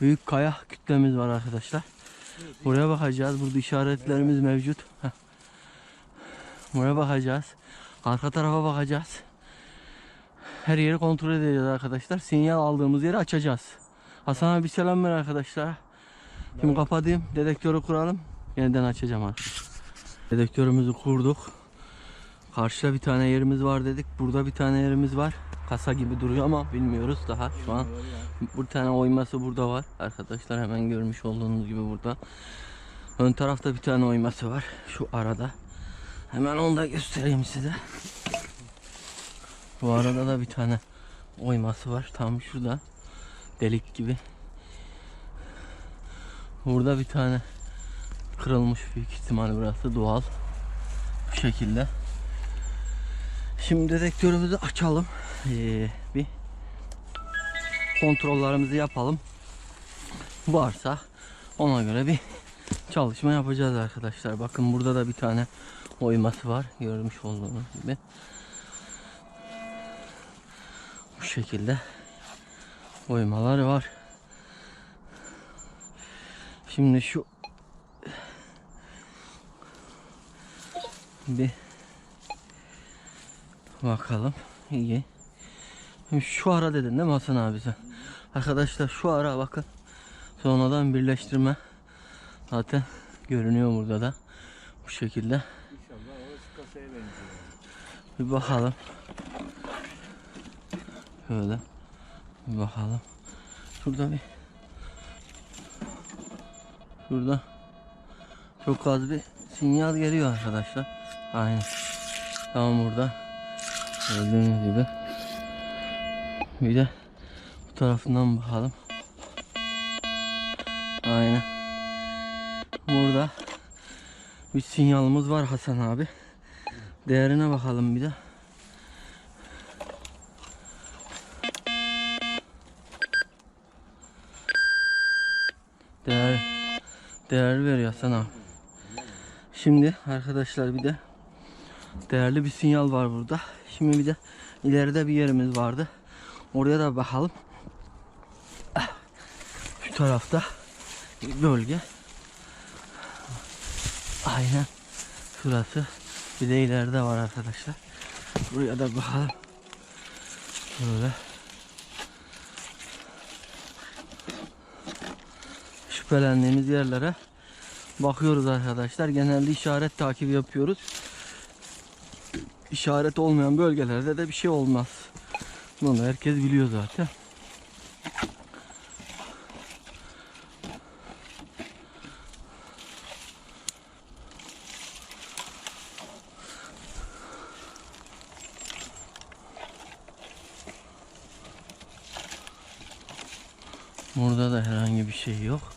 büyük kaya kütlemiz var arkadaşlar. Buraya bakacağız. Burada işaretlerimiz mevcut. Buraya bakacağız. Arka tarafa bakacağız. Her yeri kontrol edeceğiz arkadaşlar. Sinyal aldığımız yeri açacağız. Hasan abi selam ver arkadaşlar. Şimdi kapatayım. Dedektörü kuralım. Yeniden açacağım arkadaşlar. Dedektörümüzü kurduk. Karşıda bir tane yerimiz var dedik. Burada bir tane yerimiz var. Kasa gibi duruyor ama bilmiyoruz daha şu an. Bir tane oyması burada var. Arkadaşlar hemen görmüş olduğunuz gibi burada. Ön tarafta bir tane oyması var. Şu arada. Hemen onu da göstereyim size. Bu arada da bir tane oyması var. Tam şurada. Delik gibi. Burada bir tane kırılmış büyük ihtimal burası doğal. Bu şekilde. Şimdi dedektörümüzü açalım. Ee, bir kontrollerimizi yapalım. Varsa ona göre bir çalışma yapacağız arkadaşlar. Bakın burada da bir tane oyması var. Görmüş olduğunuz gibi. Bu şekilde oymalar var. Şimdi şu bir bakalım. İyi. Şu ara dedin değil mi Hasan abi sen? Arkadaşlar şu ara bakın. Sonradan birleştirme. Zaten görünüyor burada da. Bu şekilde. İnşallah o kasaya benziyor. Bir bakalım. Şöyle. Bir bakalım. Şurada bir Şurada çok az bir sinyal geliyor arkadaşlar. Aynen. Tamam burada. Gördüğünüz gibi. Bir de bu tarafından bakalım. Aynen. Burada bir sinyalımız var Hasan abi. Değerine bakalım bir de. Değer değer veriyor sana. Şimdi arkadaşlar bir de değerli bir sinyal var burada. Şimdi bir de ileride bir yerimiz vardı. Oraya da bakalım. Şu tarafta bir bölge. Aynen. Şurası. Bir de ileride var arkadaşlar. Buraya da bakalım. Böyle. Şüphelendiğimiz yerlere bakıyoruz arkadaşlar. Genelde işaret takibi yapıyoruz. İşaret olmayan bölgelerde de bir şey olmaz. Bunu herkes biliyor zaten. Burada da herhangi bir şey yok.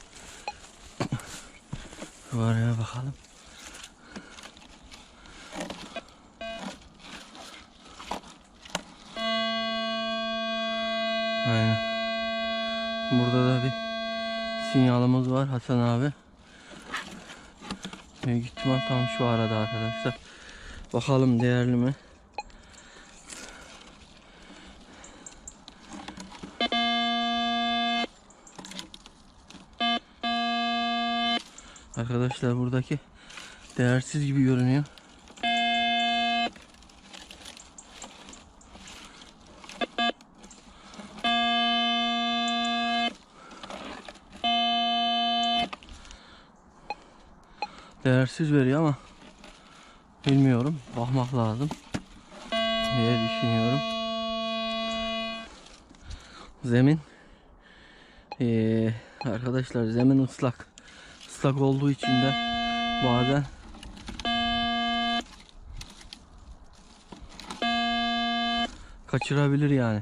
Şu araya bakalım. sinyalımız var Hasan abi. Büyük ihtimal tam şu arada arkadaşlar. Bakalım değerli mi? Arkadaşlar buradaki değersiz gibi görünüyor. Değersiz veriyor ama bilmiyorum. Bakmak lazım diye düşünüyorum. Zemin ee, arkadaşlar zemin ıslak. Islak olduğu için de bazen kaçırabilir yani.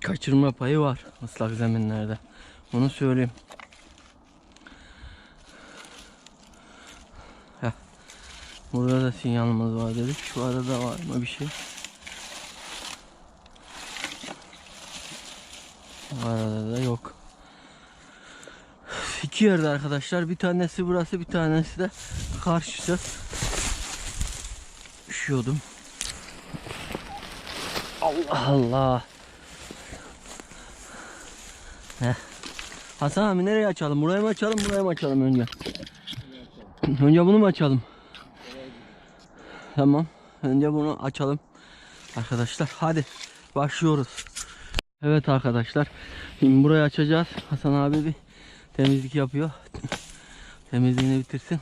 Kaçırma payı var ıslak zeminlerde. Bunu söyleyeyim. Burada da sinyalımız var dedik. Şu arada var mı bir şey? Bu arada da yok. İki yerde arkadaşlar. Bir tanesi burası, bir tanesi de karşısı. Üşüyordum. Allah Allah. Heh. Hasan abi nereye açalım? Buraya mı açalım, buraya mı açalım önce? Önce bunu mu açalım? Tamam. Önce bunu açalım. Arkadaşlar hadi başlıyoruz. Evet arkadaşlar. Şimdi burayı açacağız. Hasan abi bir temizlik yapıyor. Temizliğini bitirsin.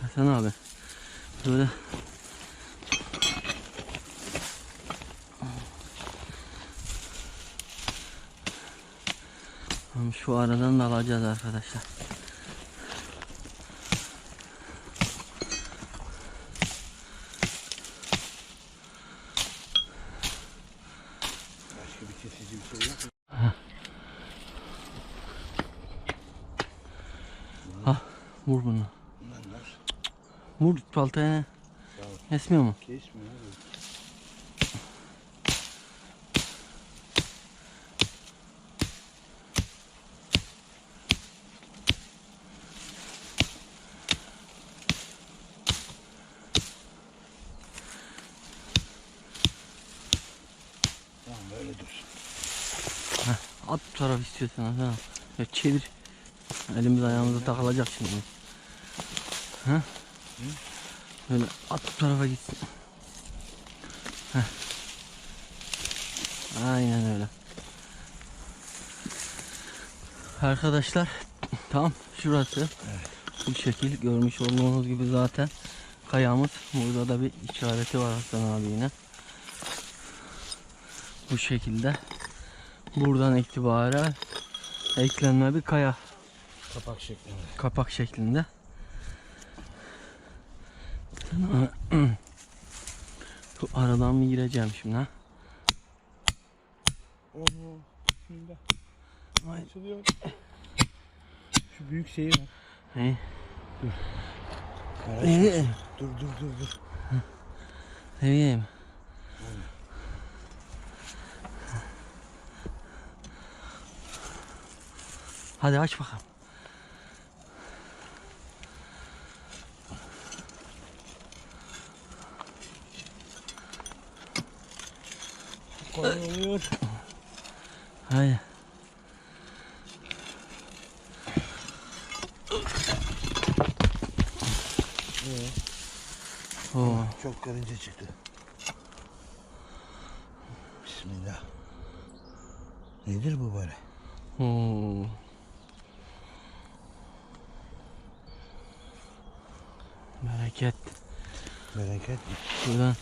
Hasan abi. Böyle Şu aradan da alacağız arkadaşlar. Başka bir kesici bir şey yok mu? Vur bunu. Bunlar. Vur baltaya. Esmiyor mu? Kesmiyor. Tamam böyle dur. At bu taraf istiyorsan ha. Ya çevir. Elimiz ayağımıza takılacak şimdi. Ha? Böyle at bu tarafa gitsin. Heh. Aynen öyle. Arkadaşlar tam şurası. Bu şekil görmüş olduğunuz gibi zaten kayamız. Burada da bir işareti var Hasan abi yine. Bu şekilde. Buradan itibaren eklenme bir kaya Kapak şeklinde. kapak şeklinde. Şu aradan bir gireceğim şimdi ha. Oo. Bismillah. Ay. Açılıyor. Şu büyük şeyi ver. Ne? Ver, Ee, Dur dur dur dur. seveyim. Hadi aç bakalım. Kolay oluyor. Haydi. Oo. Çok karınca çıktı. Bismillah. Nedir bu böyle? Oo. Bereket. Bereket. Buradan.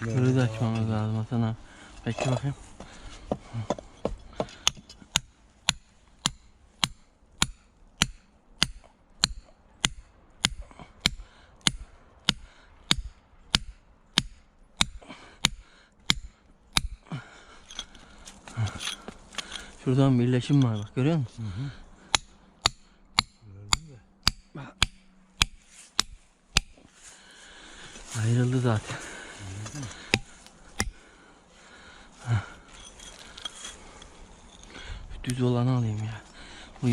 Kırı da açmamız lazım Hasan abi. Bekle bakayım. Şuradan birleşim var bak görüyor musun? Ayrıldı zaten. Düz olanı alayım ya. Bu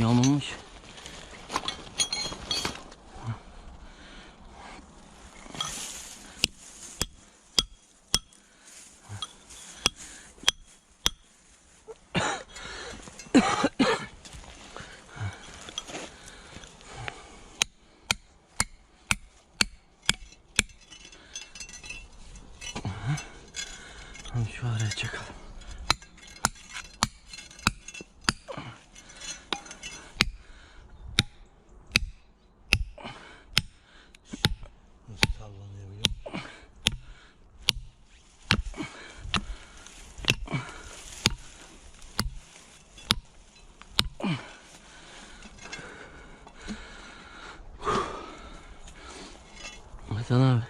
Can abi.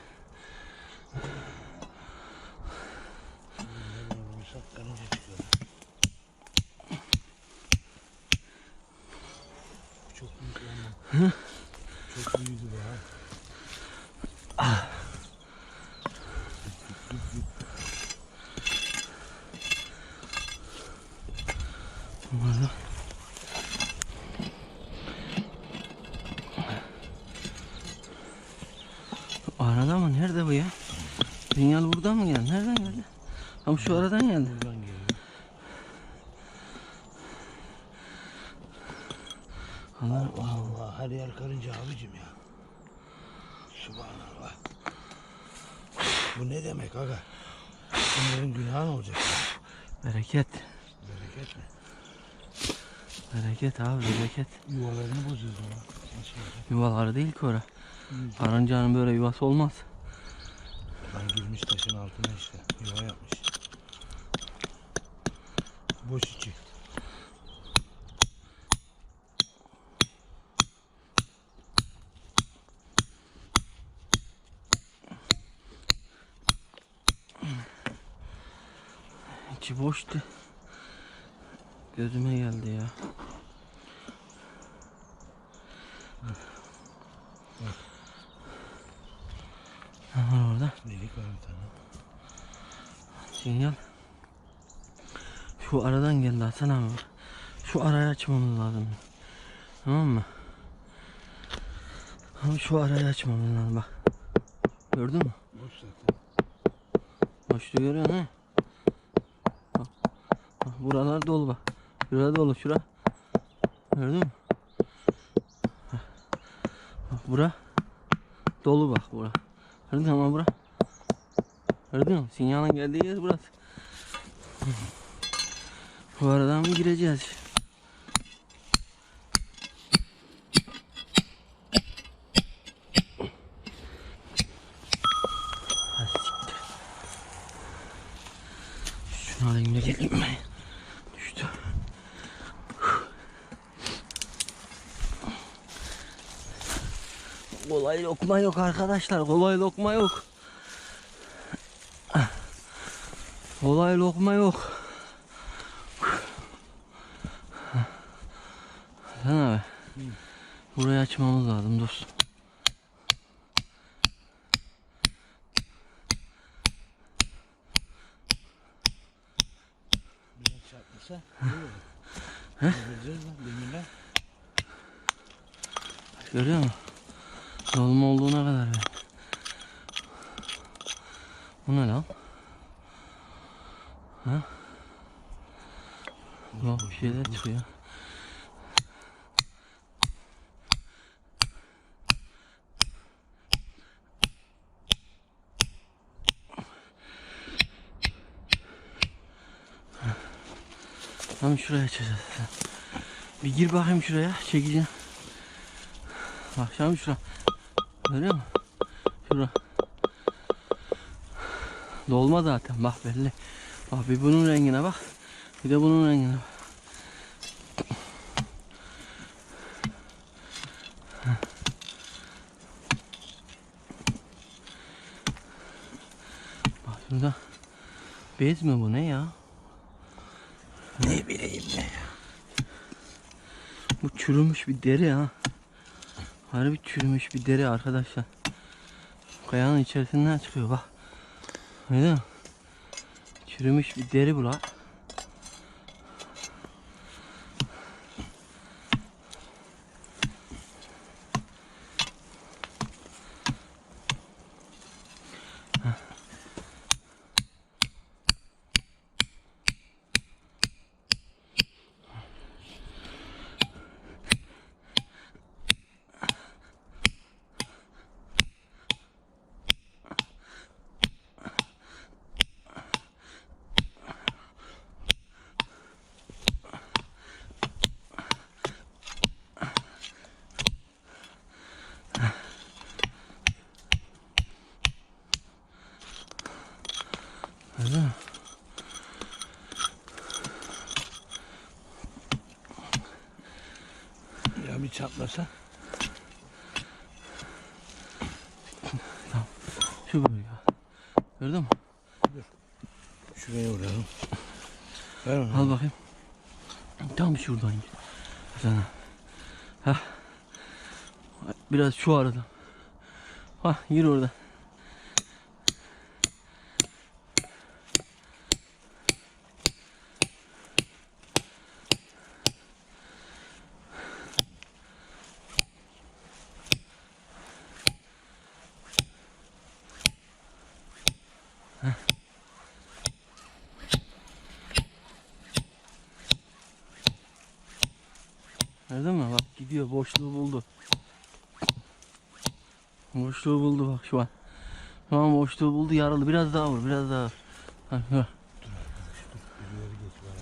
Çok büyük şu aradan geldi. Allah Allah her yer karınca abicim ya. Subhanallah. Bu ne demek aga? Bunların günahı ne olacak? bereket. Bereket mi? Bereket abi bereket. Yuvalarını bozuyoruz ama. Yuvaları değil ki ora. Karıncanın böyle yuvası olmaz. Lan girmiş taşın altına işte. Yuva yapmış. Boş içi. İçi boştu. Gözüme geldi ya. Ne var orada? Delik var bir tane. Sinyal. Şu aradan geldi Hasan abi. Şu arayı açmamız lazım. Tamam mı? Abi şu arayı açmamız lazım bak. Gördün mü? Boş zaten. Boşluğu görüyorsun ha? Bak. Bak, buralar dolu bak. Şurada dolu şura. Gördün mü? Bak. Bak bura. Dolu bak bura. Gördün mü ama bura. Gördün mü? Sinyalın geldiği yer burası. Bu aradan mı gireceğiz? Şunu alayım da geleyim. Düştü. Kolay lokma yok arkadaşlar. Kolay lokma yok. Kolay lokma yok. Sen abi. Burayı açmamız lazım dostum. Biraz çarpmışsa ne demirler. Görüyor musun? Dolma olduğuna kadar yani. Bu ne lan? Ha? Yok bir şeyler çıkıyor. Tam şuraya açacağız. Bir gir bakayım şuraya. Çekeceğim. Bak şimdi şura. Görüyor musun? Şura. Dolma zaten bak belli. Bak bir bunun rengine bak. Bir de bunun rengine bak. Bak şurada. Bez mi bu ne ya? Ne bileyim ne. Bu çürümüş bir deri ha. Harbi çürümüş bir deri arkadaşlar. Kayanın içerisinden çıkıyor bak. Öyle mi? Çürümüş bir deri bu la. Öyle mi? Ya bir çatlasa. Şu bölge. Gördün mü? Şuraya vuralım. Ver onu. Al bakayım. Tam şuradan git. Sana. Hah. Biraz şu arada. Ha yürü orada. Gördün mü? Bak gidiyor boşluğu buldu. Boşluğu buldu bak şu an. Şu an boşluğu buldu yaralı. Biraz daha vur biraz daha vur ha. Birileri geç var.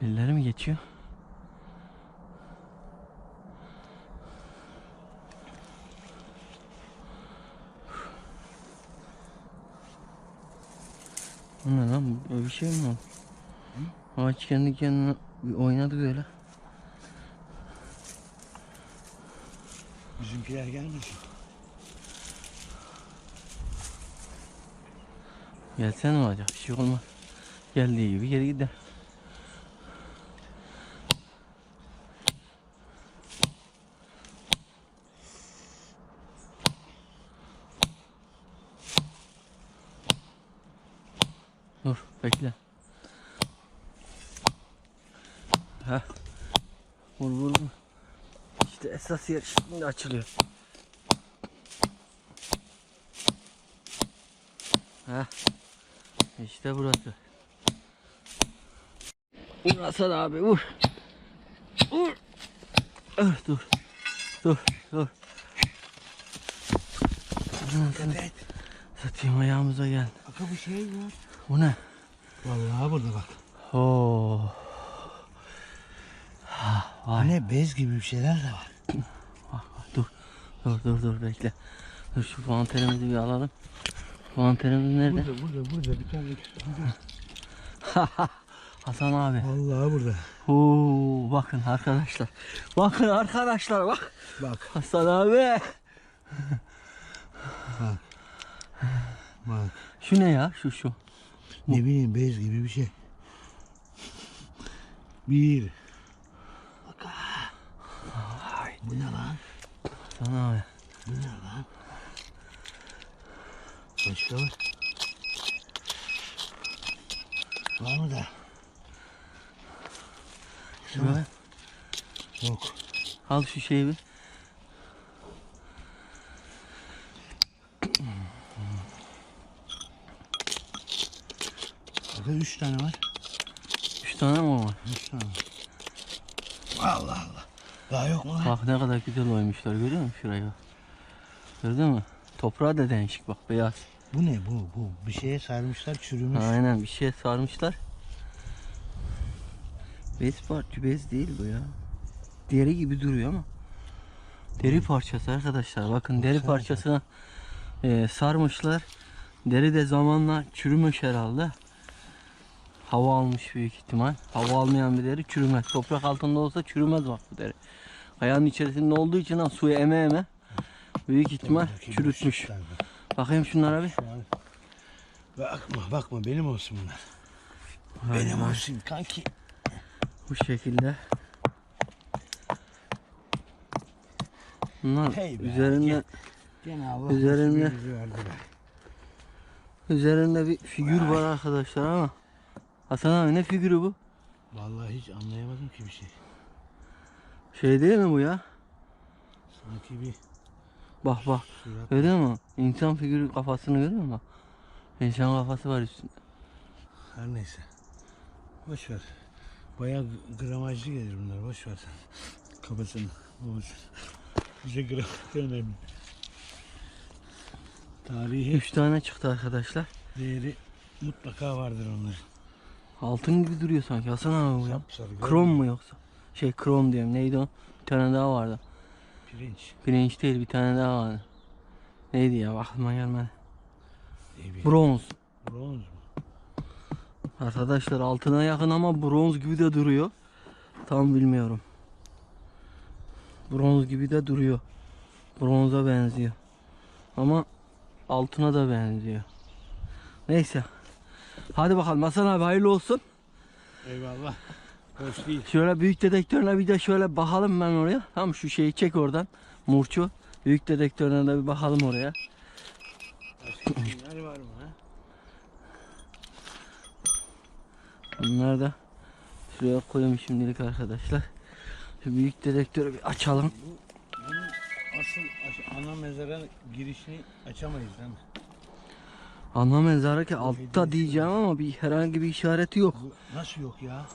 Birileri mi geçiyor? O ne lan? Öyle bir şey mi oldu? Ağaç kendi kendine oynadı böyle. Bizimkiler gelmesin. Gelsene olacak? Bir şey olmaz. Geldiği gibi geri gider. Dur bekle. Ha. Vur vur vur. Yer şimdi açılıyor. Ha. İşte burası. Vur Hasan abi vur. Vur. Ah, dur. Dur dur. Dikkat et. Satayım ayağımıza gel. Aka bir şey var. Bu ne? Vallahi burada bak. Oo. Vay. Ne bez gibi bir şeyler de var. Dur. Dur dur bekle. Dur şu fanterimizi bir alalım. Fanterimiz nerede? Burada burada burada bir tane. Hasan abi. Vallahi burada. Oo, bakın arkadaşlar. Bakın arkadaşlar bak. Bak Hasan abi. bak. Şu ne ya? Şu şu. Ne bileyim bez gibi bir şey. Bir. Ay, bu ne lan? Hasan abi. Bu ne lan? Başka var. Var mı da? Şöyle. Yok. Al şu şeyi bir. Burada üç tane var. Üç tane mi var? Üç tane. Allah Allah. Daha yok mu? Bak ne kadar güzel oymuşlar görüyor musun şurayı? bak. Gördün mü? Toprağı da değişik bak beyaz. Bu ne bu? Bu bir şeye sarmışlar çürümüş. Aynen bir şey sarmışlar. Bez parça bez değil bu ya. Deri gibi duruyor ama. Deri parçası arkadaşlar. Bakın deri parçasına e, sarmışlar. Deri de zamanla çürümüş herhalde. Hava almış büyük ihtimal. Hava almayan bir deri çürümez. Toprak altında olsa çürümez bak bu deri. Kayanın içerisinde olduğu için ha, suyu eme eme büyük ihtimal çürütmüş. Bakayım şunlara bir. Bakma bakma benim olsun bunlar. Benim olsun kanki. Bu şekilde. Bunlar Hey be, üzerinde. Gene Üzerinde- üzerinde bir figür var arkadaşlar ama Hasan abi ne figürü bu? Vallahi hiç anlayamadım ki bir şey. Şey değil mi bu ya? Sanki bir Bak bak. surat. Görüyor musun? İnsan figürü kafasını görüyor musun? İnsan kafası var üstünde. Her neyse. Boş ver. Bayağı gramajlı gelir bunlar. Boş ver sen. Kafasını. Boş. Bize gramaj önemli. Tarihi Üç tane çıktı arkadaşlar. değeri mutlaka vardır onların. Altın gibi duruyor sanki Hasan abi bu ya. Sapsarı. Krom mu yoksa? Şey krom diyorum. Neydi o? Bir tane daha vardı. Pirinç. Pirinç değil bir tane daha vardı. Neydi ya? Aklıma gelmedi. Bronz. Bronz mu? Arkadaşlar altına yakın ama bronz gibi de duruyor. Tam bilmiyorum. Bronz gibi de duruyor. Bronza benziyor. Ama altına da benziyor. Neyse. Hadi bakalım Hasan abi hayırlı olsun. Eyvallah. Hoş değil. Şöyle büyük dedektörüne bir de şöyle bakalım ben oraya. Tam şu şeyi çek oradan. Murçu. Büyük dedektörüne de bir bakalım oraya. Başka var mı ha? Bunları da şuraya koyayım şimdilik arkadaşlar. Şu büyük dedektörü bir açalım. Bu, bunun asıl ana mezara girişini açamayız değil mi? Ana mezarı ki altta diyeceğim ama bir herhangi bir işareti yok. Nasıl yok ya?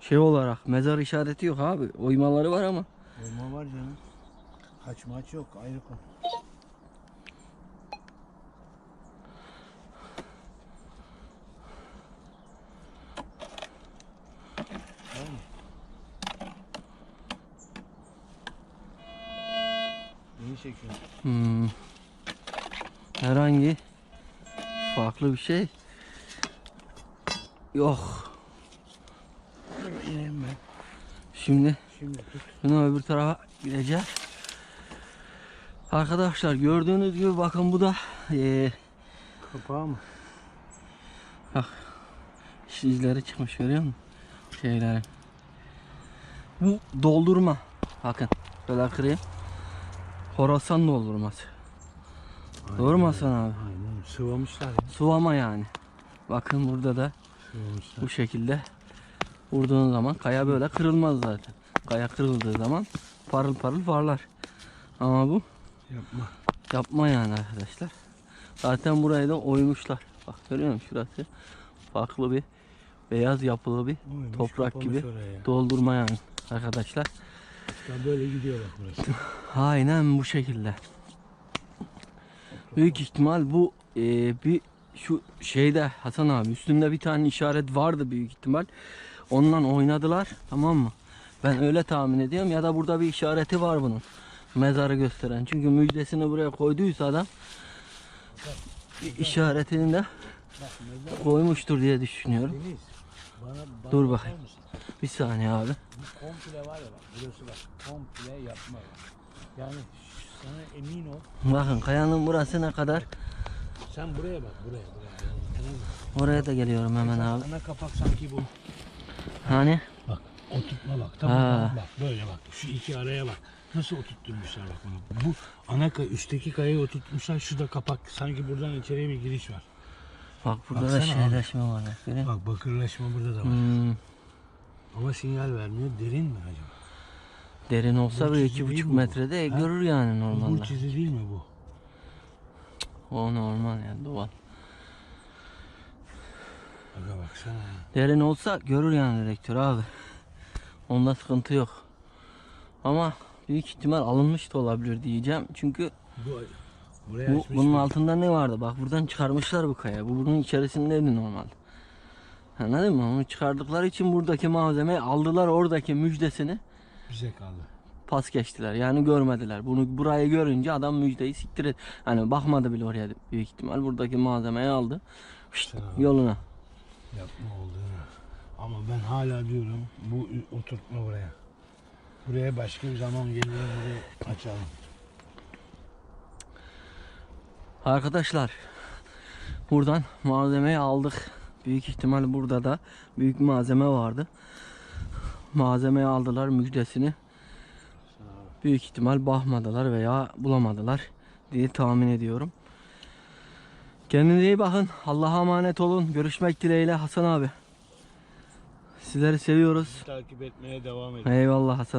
Şey olarak mezar işareti yok abi. Oymaları var ama. Olma var canım. Haç maç yok ayrı konu. Farklı bir şey yok. İneyim ben. Şimdi Şimdi tut. bunu öbür tarafa gideceğiz. Arkadaşlar gördüğünüz gibi bakın bu da eee Kapağı mı? şu izleri çıkmış görüyor musun? Şeylerin. Bu doldurma. Bakın böyle kırayım. Horasan doldurması. Doğru mu Hasan abi? Aynen. Sıvamışlar ya. Sulama yani. Bakın burada da Sıvamışlar. bu şekilde vurduğun zaman kaya böyle kırılmaz zaten. Kaya kırıldığı zaman parıl parıl parlar. Ama bu Yapma. yapma yani arkadaşlar. Zaten burayı da oymuşlar. Bak görüyor musun şurası? Farklı bir beyaz yapılı bir Oymuş, Toprak gibi. oraya. doldurma yani arkadaşlar. İşte böyle gidiyor bak burası. Aynen bu şekilde. Büyük ihtimal bu e, bir şu şeyde Hasan abi üstünde bir tane işaret vardı büyük ihtimal. Ondan oynadılar tamam mı? Ben öyle tahmin ediyorum ya da burada bir işareti var bunun. Mezarı gösteren. Çünkü müjdesini buraya koyduysa adam bir işaretini de koymuştur diye düşünüyorum. Dur bakayım. Bir saniye abi. Komple var ya bak. Burası bak. Komple yapma bak. Yani sana emin ol. Bakın kayanın burası ne kadar. Sen buraya bak. Buraya buraya. Oraya da geliyorum hemen abi. Ana kapak sanki bu. Hani Bak oturtma bak. Tamam Ha. bak böyle bak. Şu iki araya bak. Nasıl oturtturmuşlar bak bunu. Bu ana kay üstteki kayayı oturtmuşlar. Şu da kapak. Sanki buradan içeriye bir giriş var. bak burada Baksana da abi. şeyleşme var. bak, görüyor musun? Bak bakırlaşma burada da var. Hmm, Ama sinyal vermiyor. Derin mi acaba? Derin olsa Bu çizgi iki buçuk mi bu? metrede Ha? görür yani Bu normalde. çizi değil mi bu? O normal yani doğal. Aga baksana. Derin olsa görür yani direktör abi. Onda sıkıntı yok. Ama büyük ihtimal alınmış da olabilir diyeceğim. Çünkü Bu bu, bunun mı? altında ne vardı? Bak buradan çıkarmışlar bu kaya. Bu bunun içerisindeydi normalde. Anladın mı? Onu çıkardıkları için buradaki malzemeyi aldılar oradaki müjdesini bize kaldı. pas geçtiler. Yani görmediler. Bunu burayı görünce adam müjdeyi siktir et. Hani bakmadı bile oraya büyük ihtimal. Buradaki malzemeyi aldı. Şşt, yoluna. Yapma olduğunu. Ama ben hala diyorum bu oturtma buraya. Buraya başka bir zaman burayı açalım. Arkadaşlar buradan malzemeyi aldık. Büyük ihtimal burada da büyük malzeme vardı. Malzemeyi aldılar müjdesini. Büyük ihtimal bakmadılar veya bulamadılar diye tahmin ediyorum. Kendinize iyi bakın. Allah'a emanet olun. Görüşmek dileğiyle Hasan abi. Sizleri seviyoruz. Takip etmeye devam edin. Eyvallah Hasan abi.